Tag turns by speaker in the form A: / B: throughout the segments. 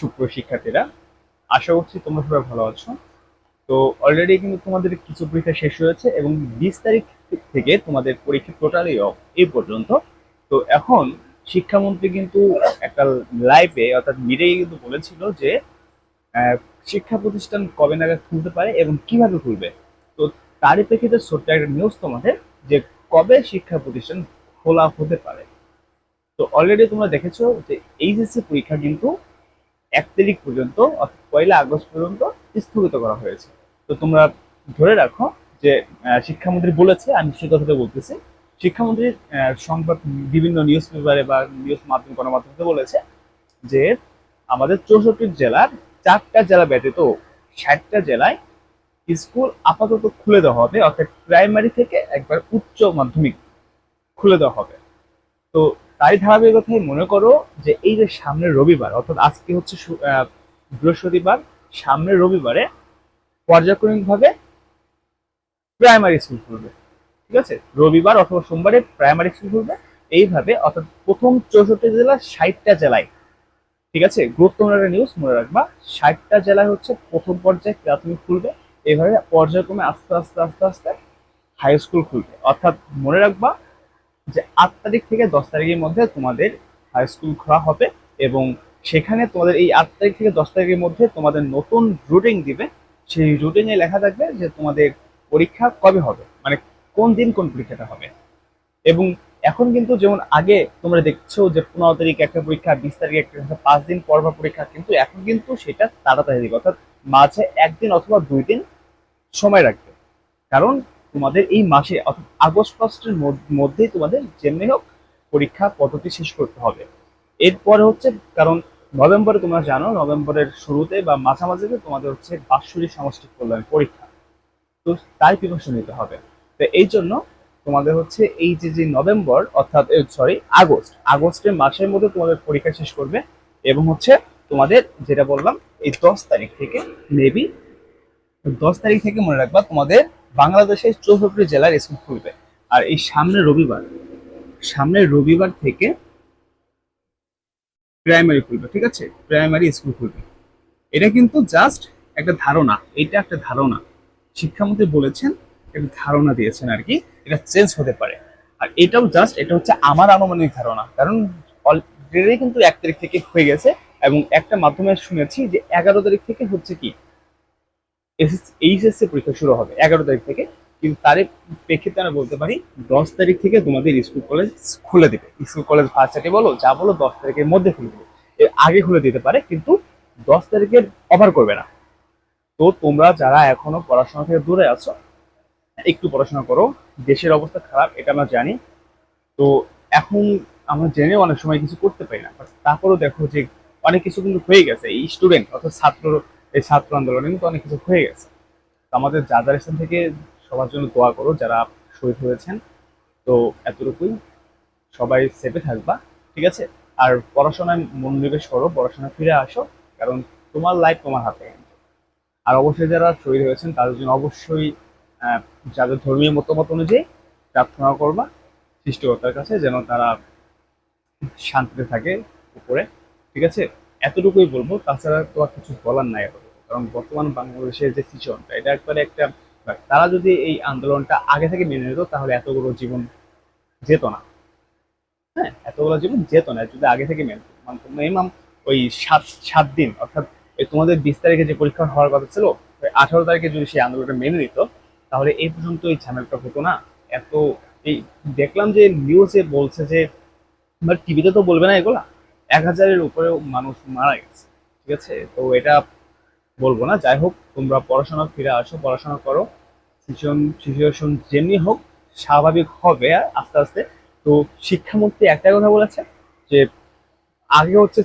A: সুপ্র শিক্ষার্থীরা, আশা করছি তোমরা সবাই ভালো আছো। তো অলরেডি কিন্তু তোমাদের কিছু পরীক্ষা শেষ হয়েছে এবং বিশ তারিখ থেকে তোমাদের পরীক্ষা টোটালি অফ এই পর্যন্ত। তো এখন শিক্ষামন্ত্রী কিন্তু একটা লাইভে অর্থাৎ মিডিয়ায় কিন্তু বলেছিল যে শিক্ষা প্রতিষ্ঠান কবে নাগাদ খুলতে পারে এবং কীভাবে খুলবে। তো তারই প্রেক্ষিতে ছোট্ট একটা নিউজ তোমাদের যে কবে শিক্ষা প্রতিষ্ঠান খোলা হতে পারে। তো অলরেডি তোমরা দেখেছ যে এইচএসসি পরীক্ষা কিন্তু এক তারিখ পর্যন্ত, অর্থাৎ পয়লা আগস্ট পর্যন্ত স্থগিত করা হয়েছে। তো তোমরা ধরে রাখো যে শিক্ষামন্ত্রী বলেছে, আমি সে কথাটা বলতেছি। শিক্ষামন্ত্রীর সংবাদ, বিভিন্ন নিউজ পেপারে বা নিউজ মাধ্যম গণমাধ্যমে বলেছে যে, আমাদের চৌষট্টি জেলার চারটা জেলা ব্যতীত ষাটটা জেলায় স্কুল আপাতত খুলে দেওয়া হবে, অর্থাৎ প্রাইমারি থেকে একবার উচ্চ মাধ্যমিক খুলে দেওয়া হবে। তো তাই ধারাবাহিকতায় মনে করো যে এই যে সামনের রবিবার, অর্থাৎ আজকে হচ্ছে বৃহস্পতিবার সামনের রবিবারে পর্যায়ক্রমিকভাবে প্রাইমারি স্কুল খুলবে। ঠিক আছে? রবিবার অথবা সোমবারে প্রাইমারি স্কুল খুলবে। এইভাবে, অর্থাৎ প্রথম চৌষট্টি জেলা ষাটটা জেলায়। ঠিক আছে? গুরুত্বপূর্ণ একটা নিউজ মনে রাখবা, ষাটটা জেলায় হচ্ছে প্রথম পর্যায়ে প্রাথমিক খুলবে। এইভাবে পর্যায়ক্রমে আস্তে আস্তে আস্তে আস্তে হাই স্কুল খুলবে। অর্থাৎ মনে রাখবা যে আট তারিখ থেকে দশ তারিখের মধ্যে তোমাদের হাই স্কুল খোলা হবে এবং সেখানে তোমাদের এই আট তারিখ থেকে দশ তারিখের মধ্যে তোমাদের নতুন রুটিন দিবে। সেই রুটিনে লেখা থাকবে যে তোমাদের পরীক্ষা কবে হবে? মানে কোন দিন কোন পরীক্ষাটা হবে? এবং এখন কিন্তু যেমন আগে তোমরা দেখছ যে পনেরো তারিখ একটা পরীক্ষা বিশ তারিখ একটা পরীক্ষা, পাঁচ দিন পর পর পরীক্ষা কিন্তু এখন কিন্তু সেটা তাড়াতাড়ি দিবে। অর্থাৎ মাঝে একদিন অথবা দুই দিন সময় রাখবে। কারণ তোমাদের এই মাসে, অর্থাৎ আগস্ট ফার্স্টের মধ্যেই তোমাদের যেমনি হোক পরীক্ষা পদ্ধতি শেষ করতে হবে। এরপরে হচ্ছে, কারণ নভেম্বরে তোমরা জানো, নভেম্বরের শুরুতে বা মাঝামাঝিতে তোমাদের হচ্ছে বাৎসরিক সামষ্টিক কল্যাণ পরীক্ষা। তো তার প্রিপারেশন নিতে হবে। তো এই জন্য তোমাদের হচ্ছে এই যে যে নভেম্বর, অর্থাৎ সরি আগস্ট, আগস্টের মাসের মধ্যে তোমাদের পরীক্ষা শেষ করবে এবং হচ্ছে তোমাদের যেটা বললাম, এই দশ তারিখ থেকে মেবি দশ তারিখ থেকে মনে রাখবা তোমাদের বাংলাদেশের চৌষট্টি জেলার স্কুল খুলবে। আর এই সামনের রবিবার সামনের রবিবার থেকে প্রাইমারি খুলবে, ঠিক আছে? প্রাইমারি স্কুল খুলবে। এটা কিন্তু জাস্ট একটা ধারণা, এটা একটা ধারণা। শিক্ষামন্ত্রী বলেছেন, একটা ধারণা দিয়েছেন আর কি, এটা চেঞ্জ হতে পারে। আর এটাও জাস্ট এটা হচ্ছে আমার আনুমানিক ধারণা। কারণ অলরেডি কিন্তু এক তারিখ থেকে হয়ে গেছে এবং একটা মাধ্যমে শুনেছি যে এগারো তারিখ থেকে হচ্ছে কি এইচএসসি পরীক্ষা শুরু হবে এগারো তারিখ থেকে। কিন্তু তার প্রেক্ষিতে আমরা বলতে পারি, দশ তারিখ থেকে তোমাদের স্কুল কলেজ খুলে দেবে। স্কুল কলেজ ফার্স্ট ভার্সিটি বলো, যা বলো দশ তারিখের মধ্যে খুলে দেবে। এর আগে খুলে দিতে পারে, কিন্তু দশ তারিখের অফার করবে না। তো তোমরা যারা এখনও পড়াশোনা থেকে দূরে আছো, একটু পড়াশোনা করো। দেশের অবস্থা খারাপ, এটা আমরা জানি। তো এখন আমরা জেনে অনেক সময় কিছু করতে পারি না। তারপরেও দেখো যে অনেক কিছু কিন্তু হয়ে গেছে। এই স্টুডেন্ট অর্থাৎ ছাত্র এই ছাত্র আন্দোলনে কিন্তু অনেক কিছু হয়ে গেছে। তো আমাদের যাদের স্থান থেকে সবার জন্য দোয়া করো যারা শহীদ হয়েছেন। তো এতটুকুই। সবাই সেফে থাকবা, ঠিক আছে? আর পড়াশোনায় মনোনিবেশ করো পড়াশোনা ফিরে আসো, কারণ তোমার লাইফ তোমার হাতে। আর অবশ্যই যারা শহীদ হয়েছেন, তাদের জন্য অবশ্যই যাদের ধর্মীয় মতামত অনুযায়ী প্রার্থনা করবা, সৃষ্টিকর্তার কাছে যেন তারা শান্তিতে থাকে উপরে, ঠিক আছে? এতটুকুই বলব। তাছাড়া তো আর কিছু বলার নাই। কারণ বর্তমান বাংলাদেশের যে সিচুয়েশনটা এটা একবারে একটা, তারা যদি এই আন্দোলনটা আগে থেকে মেনে নিত, তাহলে এতগুলো জীবন যেত না। হ্যাঁ এতগুলো জীবন যেত না, যদি আগে থেকে মেনে। মানে মিনিমাম ওই সাত সাত দিন, অর্থাৎ তোমাদের বিশ তারিখে যে পরীক্ষা হওয়ার কথা ছিল, ওই আঠারো তারিখে যদি সেই আন্দোলনটা মেনে নিত, তাহলে এই পর্যন্ত এই ঝামেলাটা হতো না। এত, এই দেখলাম যে নিউজে বলছে যে টিভিতে তো বলবে না এগুলা, এক হাজারের উপরেও মানুষ মারা গেছে। ঠিক আছে? তো এটা বলব না। যাই হোক, তোমরা পড়াশোনা ফিরে আসো, পড়াশোনা করো। সিচুয়েশন যেমনি হোক, স্বাভাবিক হবে আস্তে আস্তে। তো শিক্ষামন্ত্রী একটাই কথা বলেছে যে, আগে হচ্ছে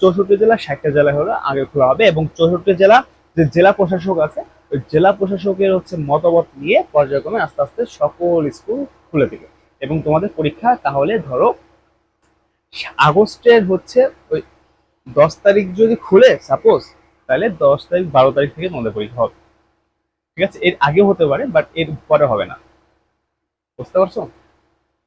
A: চৌষট্টি জেলা, ষাটটা জেলা হলো, আগে খোলা হবে এবং চৌষট্টি জেলা, যে জেলা প্রশাসক আছে, ওই জেলা প্রশাসকের হচ্ছে মতামত নিয়ে পর্যায়ক্রমে আস্তে আস্তে সকল স্কুল খুলে দিবে। এবং তোমাদের পরীক্ষা তাহলে ধরো, আগস্টের হচ্ছে ওই দশ তারিখ যদি খুলে সাপোজ তাহলে দশ তারিখ, বারো তারিখ থেকে তোমাদের পরীক্ষা হবে। ঠিক আছে? এর আগে হতে পারে বাট এর পরে হবে না। বুঝতে পারছ?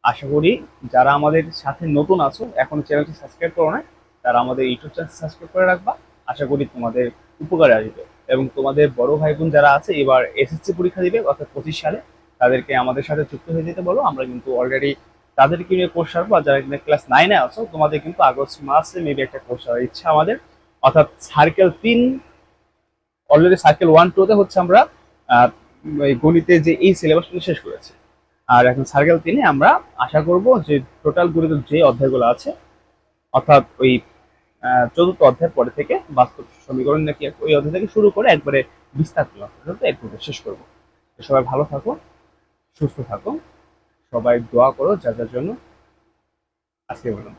A: আশা করি যারা আমাদের সাথে নতুন আছো, এখন চ্যানেলটি সাবস্ক্রাইব করো না তারা আমাদের ইউটিউব চ্যানেল সাবস্ক্রাইব করে রাখবা। আশা করি তোমাদের উপকারে আসবে। এবং তোমাদের বড় ভাই বোন যারা আছে, এবার এসএসসি পরীক্ষা দিবে, অর্থাৎ পঁচিশ সালে, তাদেরকে আমাদের সাথে যুক্ত হয়ে যেতে বলো। আমরা কিন্তু অলরেডি তাদেরকে নিয়ে কোর্স সারবো আর যারা ক্লাস নাইনে আছো, তোমাদের কিন্তু আগস্ট মাসে মেবি একটা কোর্স সারার ইচ্ছা আমাদের। অর্থাৎ সার্কেল তিন অলরেডি সার্কেল ওয়ান টুতে হচ্ছে আমরা গণিতে যে এই সিলেবাসগুলো শেষ করেছি। আর এখন সার্কেল তিনে আমরা আশা করব যে টোটাল গণিতের যে অধ্যায়গুলো আছে, অর্থাৎ ওই চতুর্থ অধ্যায়ের পরে থেকে বাস্তব সমীকরণ নাকি ওই অধ্যায় থেকে শুরু করে একবারে বিস্তার ক্লাস পর্যন্ত একটু শেষ করব। সবাই ভালো থাকো, সুস্থ থাকো, সবাই দোয়া করো যার যার জন্য আজকে বললাম